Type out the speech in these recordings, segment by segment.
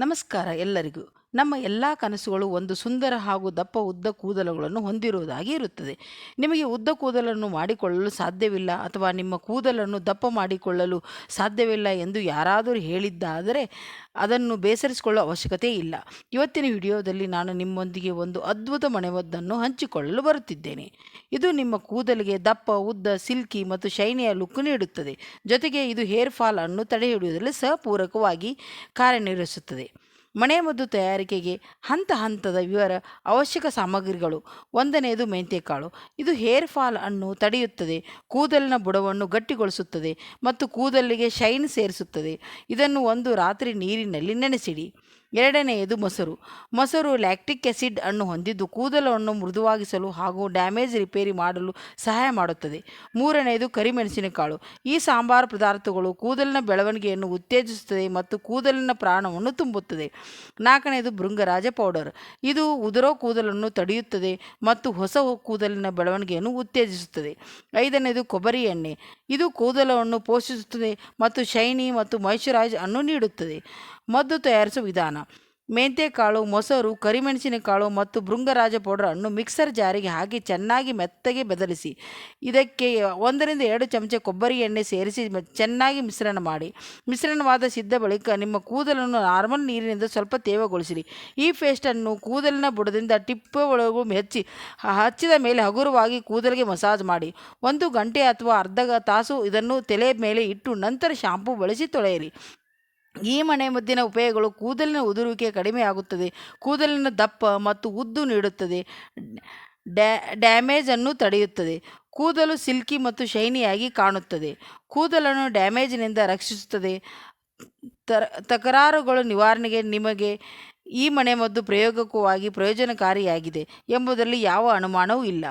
ನಮಸ್ಕಾರ ಎಲ್ಲರಿಗೂ. ನಮ್ಮ ಎಲ್ಲ ಕನಸುಗಳು ಒಂದು ಸುಂದರ ಹಾಗೂ ದಪ್ಪ ಉದ್ದ ಕೂದಲುಗಳನ್ನು ಹೊಂದಿರುವುದಾಗಿ ಇರುತ್ತದೆ. ನಿಮಗೆ ಉದ್ದ ಕೂದಲನ್ನು ಮಾಡಿಕೊಳ್ಳಲು ಸಾಧ್ಯವಿಲ್ಲ ಅಥವಾ ನಿಮ್ಮ ಕೂದಲನ್ನು ದಪ್ಪ ಮಾಡಿಕೊಳ್ಳಲು ಸಾಧ್ಯವಿಲ್ಲ ಎಂದು ಯಾರಾದರೂ ಹೇಳಿದ್ದಾದರೆ ಅದನ್ನು ಬೇಸರಿಸಿಕೊಳ್ಳುವ ಅವಶ್ಯಕತೆ ಇಲ್ಲ. ಇವತ್ತಿನ ವಿಡಿಯೋದಲ್ಲಿ ನಾನು ನಿಮ್ಮೊಂದಿಗೆ ಒಂದು ಅದ್ಭುತ ಮನೆಮದ್ದನ್ನು ಹಂಚಿಕೊಳ್ಳಲು ಬರುತ್ತಿದ್ದೇನೆ. ಇದು ನಿಮ್ಮ ಕೂದಲಿಗೆ ದಪ್ಪ, ಉದ್ದ, ಸಿಲ್ಕಿ ಮತ್ತು ಶೈನಿಯ ಲುಕ್ ನೀಡುತ್ತದೆ. ಜೊತೆಗೆ ಇದು ಹೇರ್ ಫಾಲ್ ಅನ್ನು ತಡೆಹಿಡಿಯುವುದರಲ್ಲಿ ಸಹಪೂರಕವಾಗಿ ಕಾರ್ಯನಿರ್ವಹಿಸುತ್ತದೆ. ಮನೆಮದ್ದು ತಯಾರಿಕೆಗೆ ಹಂತ ಹಂತದ ವಿವರ ಅವಶ್ಯಕ ಸಾಮಗ್ರಿಗಳು. ಒಂದನೆಯದು ಮೆಂತ್ಯಕಾಳು ಇದು ಹೇರ್ ಫಾಲ್ ಅನ್ನು ತಡೆಯುತ್ತದೆ. ಕೂದಲಿನ ಬುಡವನ್ನು ಗಟ್ಟಿಗೊಳಿಸುತ್ತದೆ ಮತ್ತು ಕೂದಲಿಗೆ ಶೈನ್ ಸೇರಿಸುತ್ತದೆ. ಇದನ್ನು ಒಂದು ರಾತ್ರಿ ನೀರಿನಲ್ಲಿ ನೆನೆಸಿಡಿ. ಎರಡನೆಯದು ಮೊಸರು. ಮೊಸರು ಲ್ಯಾಕ್ಟಿಕ್ ಆ್ಯಸಿಡ್ ಅನ್ನು ಹೊಂದಿದ್ದು ಕೂದಲನ್ನು ಮೃದುವಾಗಿಸಲು ಹಾಗೂ ಡ್ಯಾಮೇಜ್ ರಿಪೇರಿ ಮಾಡಲು ಸಹಾಯ ಮಾಡುತ್ತದೆ. ಮೂರನೆಯದು ಕರಿಮೆಣಸಿನಕಾಳು. ಈ ಸಾಂಬಾರು ಪದಾರ್ಥಗಳು ಕೂದಲಿನ ಬೆಳವಣಿಗೆಯನ್ನು ಉತ್ತೇಜಿಸುತ್ತದೆ ಮತ್ತು ಕೂದಲಿನ ಪ್ರಾಣವನ್ನು ತುಂಬುತ್ತದೆ. ನಾಲ್ಕನೆಯದು ಭೃಂಗರಾಜ ಪೌಡರ್. ಇದು ಉದುರೋ ಕೂದಲನ್ನು ತಡೆಯುತ್ತದೆ ಮತ್ತು ಹೊಸ ಕೂದಲಿನ ಬೆಳವಣಿಗೆಯನ್ನು ಉತ್ತೇಜಿಸುತ್ತದೆ. ಐದನೇದು ಕೊಬ್ಬರಿ ಎಣ್ಣೆ. ಇದು ಕೂದಲವನ್ನು ಪೋಷಿಸುತ್ತದೆ ಮತ್ತು ಶೈನಿ ಮತ್ತು ಮಾಯಿಶ್ಚರೈಸ್ ಅನ್ನು ನೀಡುತ್ತದೆ. ಮದ್ದು ತಯಾರಿಸುವ ವಿಧಾನ. ಮೆಂತ್ಯಕಾಳು ಮೊಸರು, ಕರಿಮೆಣಸಿನಕಾಳು ಮತ್ತು ಭೃಂಗರಾಜ ಪೌಡರನ್ನು ಮಿಕ್ಸರ್ ಜಾರಿಗೆ ಹಾಕಿ ಚೆನ್ನಾಗಿ ಮೆತ್ತಗೆ ಬದಲಿಸಿ. ಇದಕ್ಕೆ ಒಂದರಿಂದ ಎರಡು ಚಮಚ ಕೊಬ್ಬರಿ ಎಣ್ಣೆ ಸೇರಿಸಿ ಚೆನ್ನಾಗಿ ಮಿಶ್ರಣ ಮಾಡಿ. ಮಿಶ್ರಣವಾದ ಸಿದ್ಧ ಬಳಿಕ ನಿಮ್ಮ ಕೂದಲನ್ನು ನಾರ್ಮಲ್ ನೀರಿನಿಂದ ಸ್ವಲ್ಪ ತೇವಗೊಳಿಸಿರಿ. ಈ ಪೇಸ್ಟನ್ನು ಕೂದಲಿನ ಬುಡದಿಂದ ಟಿಪ್ಪ ಒಳಗೂ ಹಚ್ಚಿ ಹಚ್ಚಿದ ಮೇಲೆ ಹಗುರವಾಗಿ ಕೂದಲಿಗೆ ಮಸಾಜ್ ಮಾಡಿ. ಒಂದು ಗಂಟೆ ಅಥವಾ ಅರ್ಧ ತಾಸು ಇದನ್ನು ತಲೆ ಮೇಲೆ ಇಟ್ಟು ನಂತರ ಶಾಂಪೂ ಬಳಸಿ ತೊಳೆಯಿರಿ. ಈ ಮನೆಮದ್ದಿನ ಉಪಯೋಗಗಳು ಕೂದಲಿನ ಉದುರುವಿಕೆ ಕಡಿಮೆಯಾಗುತ್ತದೆ ಕೂದಲಿನ ದಪ್ಪ ಮತ್ತು ಉದ್ದು ನೀಡುತ್ತದೆ. ಡ್ಯಾ ಡ್ಯಾಮೇಜನ್ನು ತಡೆಯುತ್ತದೆ. ಕೂದಲು ಸಿಲ್ಕಿ ಮತ್ತು ಶೈನಿಯಾಗಿ ಕಾಣುತ್ತದೆ. ಕೂದಲನ್ನು ಡ್ಯಾಮೇಜಿನಿಂದ ರಕ್ಷಿಸುತ್ತದೆ. ತರ, ತಕರಾರುಗಳು ನಿವಾರಣೆಗೆ ನಿಮಗೆ ಈ ಮನೆಮದ್ದು ಪ್ರಯೋಗಕವಾಗಿ ಪ್ರಯೋಜನಕಾರಿಯಾಗಿದೆ ಎಂಬುದರಲ್ಲಿ ಯಾವ ಅನುಮಾನವೂ ಇಲ್ಲ.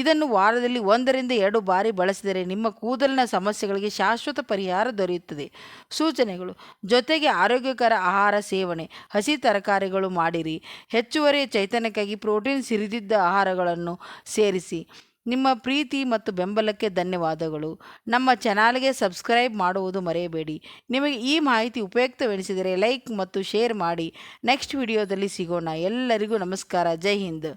ಇದನ್ನು ವಾರದಲ್ಲಿ ಒಂದರಿಂದ ಎರಡು ಬಾರಿ ಬಳಸಿದರೆ ನಿಮ್ಮ ಕೂದಲಿನ ಸಮಸ್ಯೆಗಳಿಗೆ ಶಾಶ್ವತ ಪರಿಹಾರ ದೊರೆಯುತ್ತದೆ. ಸೂಚನೆಗಳು, ಜೊತೆಗೆ ಆರೋಗ್ಯಕರ ಆಹಾರ ಸೇವನೆ, ಹಸಿ ತರಕಾರಿಗಳು ಮಾಡಿರಿ. ಹೆಚ್ಚುವರಿ ಚೈತನ್ಯಕ್ಕಾಗಿ ಪ್ರೋಟೀನ್ ಸಿರಿದಿದ್ದ ಆಹಾರಗಳನ್ನು ಸೇರಿಸಿ. ನಿಮ್ಮ ಪ್ರೀತಿ ಮತ್ತು ಬೆಂಬಲಕ್ಕೆ ಧನ್ಯವಾದಗಳು. ನಮ್ಮ ಚಾನಲ್ಗೆ ಸಬ್ಸ್ಕ್ರೈಬ್ ಮಾಡುವುದು ಮರೆಯಬೇಡಿ. ನಿಮಗೆ ಈ ಮಾಹಿತಿ ಉಪಯುಕ್ತವೆನಿಸಿದರೆ ಲೈಕ್ ಮತ್ತು ಶೇರ್ ಮಾಡಿ. ನೆಕ್ಸ್ಟ್ ವಿಡಿಯೋದಲ್ಲಿ ಸಿಗೋಣ. ಎಲ್ಲರಿಗೂ ನಮಸ್ಕಾರ. ಜೈ ಹಿಂದ್.